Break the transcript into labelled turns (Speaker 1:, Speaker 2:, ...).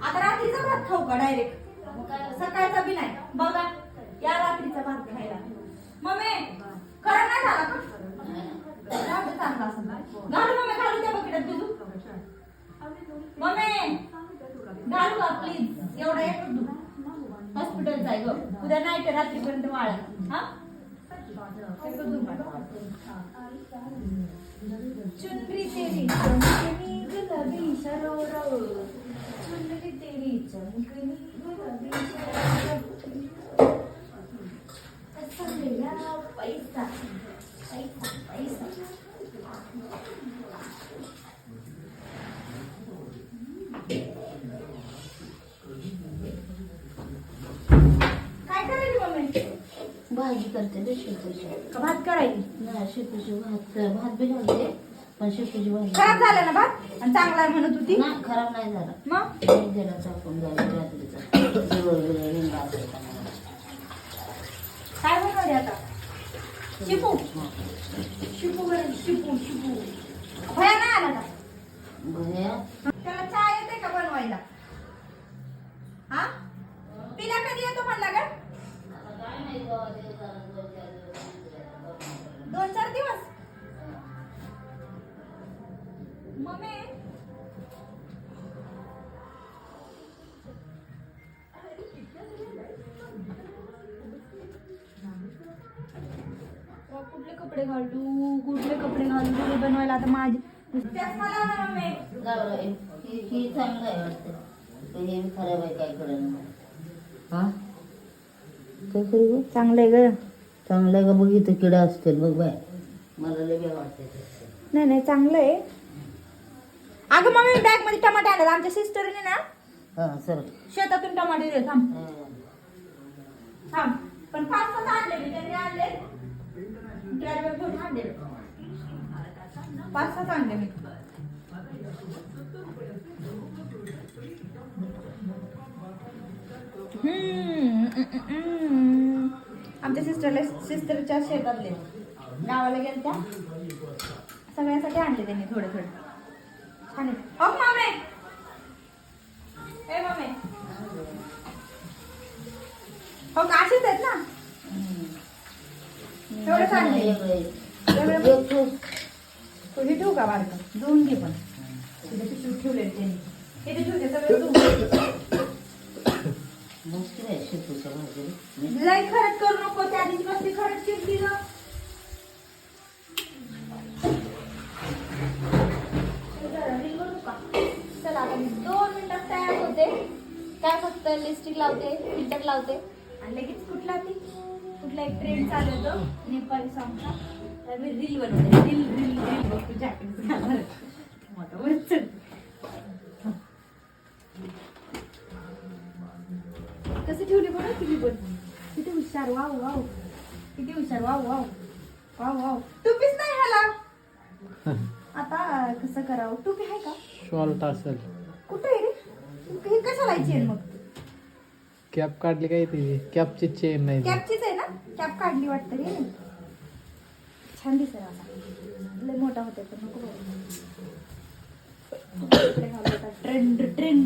Speaker 1: आता रात्रीचा भात खाऊ का डायरेक्ट सकाळचा बी नाही बघा या रात्रीचा भात खायला मम्मी खरं नाही झाला का चांगला असं घालू मम्मी घालू त्या बकेटात बिजू मम्मी घालू का प्लीज एवढा एकच हॉस्पिटल जाय आहे ग. उद्या तर रात्रीपर्यंत वाळा हा? चुनरी तेरी चमकनी गुलाबी शरो चुनरी तेरी चमकनी गुलाबी शरो असा मेरा पैसा पैसा पैसा काय करायची मम्मी
Speaker 2: भाजी करते ना शेपूची
Speaker 1: का भात करायची?
Speaker 2: नाही शेपूची भात भात बी घालते पण शेपूची भाजी
Speaker 1: खराब झाला ना भात? आणि चांगला आहे म्हणत होती?
Speaker 2: नाही खराब नाही झाला.
Speaker 1: मग?
Speaker 2: दिला चाकून झाला रात्रीचा. जवळ लिंबा.
Speaker 1: काय बनवले आता? शिपू बरं, शिपू शिपू भया नाही आला का
Speaker 2: भया
Speaker 1: त्याला चहा येते का बनवायला हा पिला कधी येतो म्हणला का दोन चार दिवस? मम्मी? कुठले कपडे घालू? कुठले कपडे घालू? घरी बनवायला आता माझी त्याच मला ना मम्मी.
Speaker 2: गावरा ही ही चांगलं आहे वाटतं. हे खराब आहे काय हा? काय करू गं?
Speaker 1: चांगलं आहे ग.
Speaker 2: चांगलं आहे का बघ इथं किडा असतील बघ बाय. मला लय बी वाटते ते.
Speaker 1: नाही नाही चांगलं आहे. अगं मम्मी बॅगमध्ये टमाटे आणले आमच्या सिस्टरने ना
Speaker 2: हा सर.
Speaker 1: शेतातून टमाटे दिले. थांब. थांब. पण पाच मी. त्यांनी आणले. आणले. पाच सहा आणले मी. हम्म, हम्म, हम्म. आमच्या सिस्टरला सिस्टरच्या शेतातले. गावाला गेल्या त्या? सगळ्यांसाठी आणले त्यांनी थोडे थोडे. छान अहो मामे! ए मामे! हो असेच आहेत ना?
Speaker 2: एक ठेव.
Speaker 1: तुझी ठेवू का बारकं? धुवून घे पण. तिथे पिशवीत ठेवले त्यांनी. इथे ठेवते सगळं धुवून
Speaker 2: मस्त आहे शेपूच्या भाजी
Speaker 1: लय खरट करू नको त्या दिवशी मस्ती खरट चिरली ग चला आता मी दोन होते काय फक्त लिपस्टिक लावते फिल्टर लावते. आणि लगेच कुठला ती? कुठला एक ट्रेंड चालू होतो? नेपाळी सॉंगचा तर मी रील बनवते. रील रील रील बघतो जॅकेट मोठं वरच. कसे ठेवले बघा तुम्ही पण किती हुशार. Wow wow. किती हुशार. Wow wow. Wow wow. टोपीच नाही ह्याला. आता कसं करावं? टोपी आहे का?
Speaker 3: शॉर्ट असेल
Speaker 1: कुठे आहे रे? मग.
Speaker 3: कॅप काढली काय तिची कॅपची चेन नाही ती.
Speaker 1: कॅपचीच आहे ना? कॅप काढली वाटतं रे. छान दिसेल आता. लय मोठा होता तर नको ट्रेंड ट्रेंड.